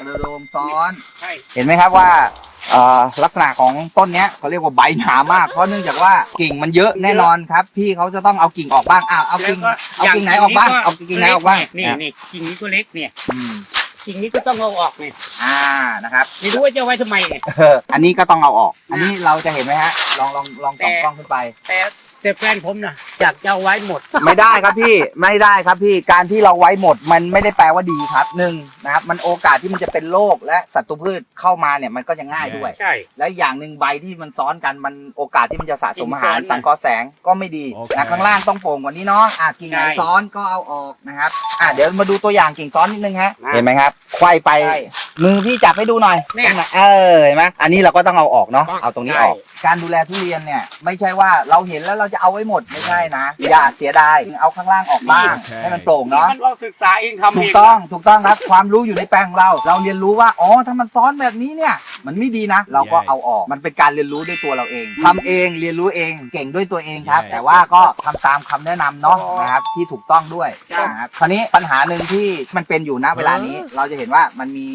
กระโดงซ้อน ใช่เห็นไหมครับว่าเอ่อลักษณะของต้นเนี้ยเขาเรียกว่าใบหนามาก เพราะเนื่องจากว่ากิ่งมันเยอะแน่นอนครับ พี่เขาจะต้องเอากิ่งออกบ้างอ้าวเอากิ่งแล้วเอากิ่งไหนออกบ้างเอากิ่งไหนออกบ้างนี่อะนี่กิ่งนี้ก็เล็กเนี่ยอืมกิ่งนี้ก็ต้องเอาออกเนี่ยอ่านะครับไม่รู้ว่าจะเอาไว้ทำไมเนี่ยเอออันนี้ก็ต้องเอาออก อันนี้เราจะเห็นไหมฮะ ลองลองลองส่องแต่กล้องขึ้นไป แต่แต่แฟนผมนะอยากจะเอาไว้หมด ไม่ได้ครับพี่ไม่ได้ครับพี่การที่เราไว้หมดมันไม่ได้แปลว่าดีครับหนึ่งนะครับมันโอกาสที่มันจะเป็นโรคและศัตรูพืชเข้ามาเนี่ยมันก็จะง่ายด้วย ใช่ และอย่างหนึ่งใบที่มันซ้อนกันมันโอกาสที่มันจะสะสมอาหารกิ่งซ้อนสังเคราะห์แสงก็ไม่ดีโอเค นะข้างล่างต้องโปร่งกว่านี้เนาะอะกิ่งไหนใช่ซ้อนก็เอาออกนะครับอะเดี๋ยวมาดูตัวอย่างกิ่งซ้อนนิดนึงฮะนะ เห็นไหมครับไขว้ไปใช่ มือพี่จับให้ดูหน่อยเนี่ยตรงไหเออเห็นไหมอันนี้เราก็ต้องเอาออกเนาะต้องเอาตรงนี้ใช่ออก การดูแลทุเรียนเนี่ยไม่ใช่ว่าเราเห็นแล้วเราจะเอาไว้หมดไม่ใช่นะอย่าเสียดายเอาข้างล่างออกบ้างโอเคให้มันโปร่งเนาะ มันเราศึกษาเองทำถูเอกงต้องถูกต้องครับ ความรู้อยู่ในแปลงของเรา เราเรียนรู้ว่า อ๋อ ถ้ามันซ้อนแบบนี้เนี่ย มันไม่ดีนะ เราก็ Yes เอาออก มันเป็นการเรียนรู้ด้วยตัวเราเองทำเองเรียนรู้เองเก่งด้วยตัวเองครับ Yes แต่ว่าก็ทำตามคำแนะนำเนาะนะครับที่ถูกต้องด้วยนะครับคราวนี้ปัญหาหนึ่งที่มันเป็นอยู่นะเวลานี้ เราจะเห็นว่ามันมี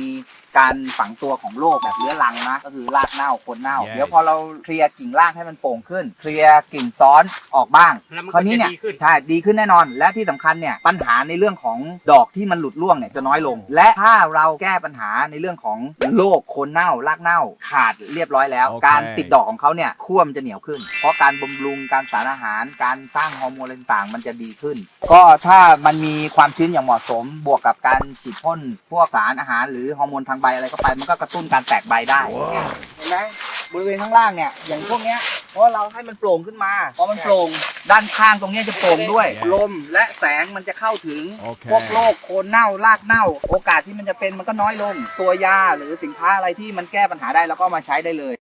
การฝังตัวของโรคแบบเรื้อรังนะก็คือรากเน่าโคนเน่า Yes เดี๋ยวพอเราเคลียร์กิ่งล่างให้มันโป่งขึ้น เคลียร์กิ่งซ้อนออกบ้างแล้วมันคราก็วนี้จะเนี่ยดีขึ้น ใช่ดีขึ้นแน่นอน และที่สำคัญเนี่ยปัญหาในเรื่องของดอกที่มันหลุดร่วงเนี่ยจะน้อยลง และถ้าเราแก้ปัญหาในเรื่องของโรคโคนเน่ารากเน่าขาดเรียบร้อยแล้ว โอเค การติดดอกของเขาเนี่ยขั้วมันจะเหนียวขึ้น เพราะการบำรุงการสารอาหาร การสร้างฮอร์โมนอะไรต่างๆมันจะดีขึ้น ก็ถ้ามันมีความชื้นอย่างเหมาะสม บวกกับการฉีดพ่นพวกสารอาหารหรือฮอร์โมนทางใบอะไรเข้าไป มันก็กระตุ้นการแตกใบได้เนี่ยเห็นไหมบริเวณข้างล่างเนี่ยอย่างพวกเนี้ยเพราะเราให้มันโปร่งขึ้นมาพอมันโปร่งด้านข้างตรงเนี้ยจะโปร่งด้วย Yes ลมและแสงมันจะเข้าถึงโอเค พวกโรคโคนเน่ารากเน่า โอกาสที่มันจะเป็นมันก็น้อยลง ตัวยาหรือสินค้าอะไรที่มันแก้ปัญหาได้เราก็เอามาใช้ได้เลย